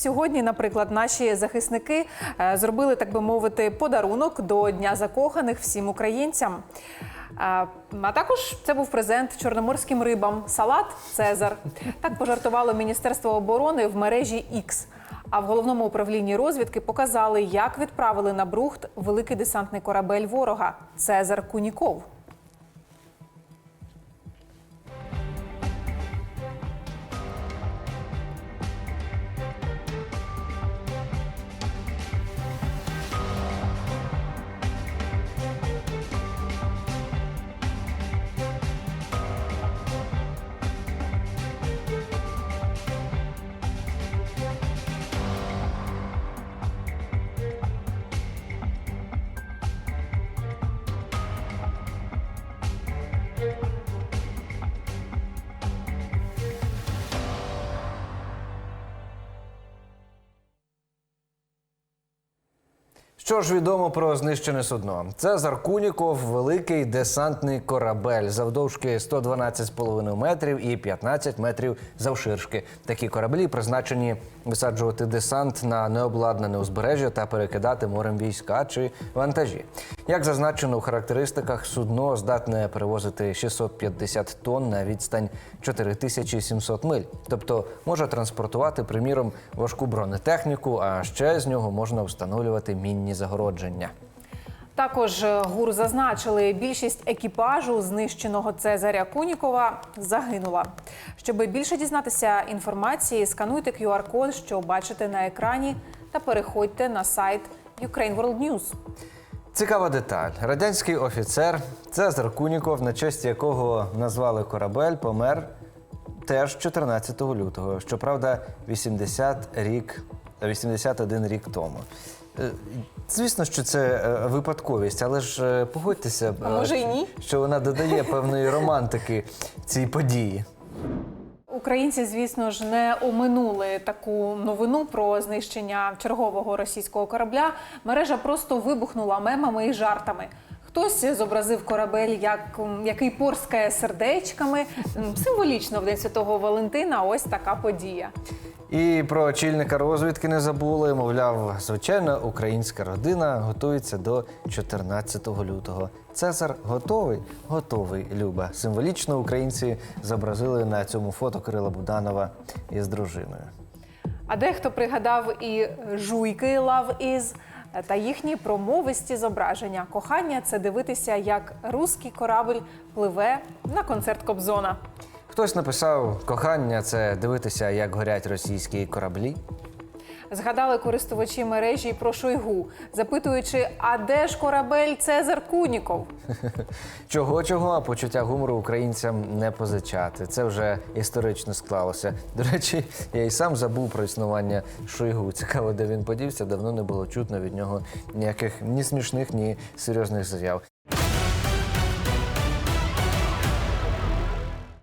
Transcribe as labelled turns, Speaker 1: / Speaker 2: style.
Speaker 1: Сьогодні, наприклад, наші захисники е, зробили, так би мовити, подарунок до Дня закоханих всім українцям. Е, А також це був презент чорноморським рибам салат Цезар. Так пожартувало Міністерство оборони в мережі X. А в головному управлінні розвідки показали, як відправили на Брухт великий десантний корабель ворога Цезар Куніков.
Speaker 2: Що ж відомо про знищене судно? Це Заркуніков, великий десантний корабель завдовжки 112,5 метрів і 15 метрів завширшки. Такі кораблі призначені висаджувати десант на необладнане узбережжя та перекидати морем війська чи вантажі. Як зазначено у характеристиках, судно здатне перевозити 650 тонн на відстань 4700 миль, тобто може транспортувати, приміром, важку бронетехніку, а ще з нього можна встановлювати мінні загородження.
Speaker 1: Також е, ГУР зазначили, більшість екіпажу знищеного Цезаря Кунікова загинула. Щоб більше дізнатися інформації, скануйте QR-код, що бачите на екрані, та переходьте на сайт Ukraine World News.
Speaker 2: Цікава деталь. Радянський офіцер Цезар Куніков, на честь якого назвали корабель, помер теж 14 лютого. Щоправда, 80 рік, 81 рік тому. Е, Звісно, що це е, випадковість, але ж е, погодьтеся,
Speaker 1: А може й ні?
Speaker 2: що вона додає певної романтики цій події.
Speaker 1: Українці, звісно ж, не оминули таку новину про знищення чергового російського корабля. Мережа просто вибухнула мемами і жартами. Хтось зобразив корабель, як який порскає сердечками. Символічно в день святого Валентина. Ось така подія.
Speaker 2: І про очільника розвідки не забули. Мовляв, звичайна українська родина готується до 14 лютого. Цезар готовий? Готовий, Люба. Символічно українці зобразили на цьому фото Кирила Буданова із дружиною.
Speaker 1: А дехто пригадав і жуйки Love Is та їхні промовисті зображення. Кохання це дивитися, як руський корабль пливе на концерт Кобзона.
Speaker 2: Хтось написав: кохання це дивитися, як горять російські кораблі.
Speaker 1: Згадали користувачі мережі про Шойгу, запитуючи, а де ж корабель Цезар Куніков?
Speaker 2: Чого чого, а почуття гумору українцям не позичати. Це вже історично склалося. До речі, я і сам забув про існування Шойгу. Цікаво, де він подівся. Давно не було чутно від нього ніяких ні смішних, ні серйозних заяв.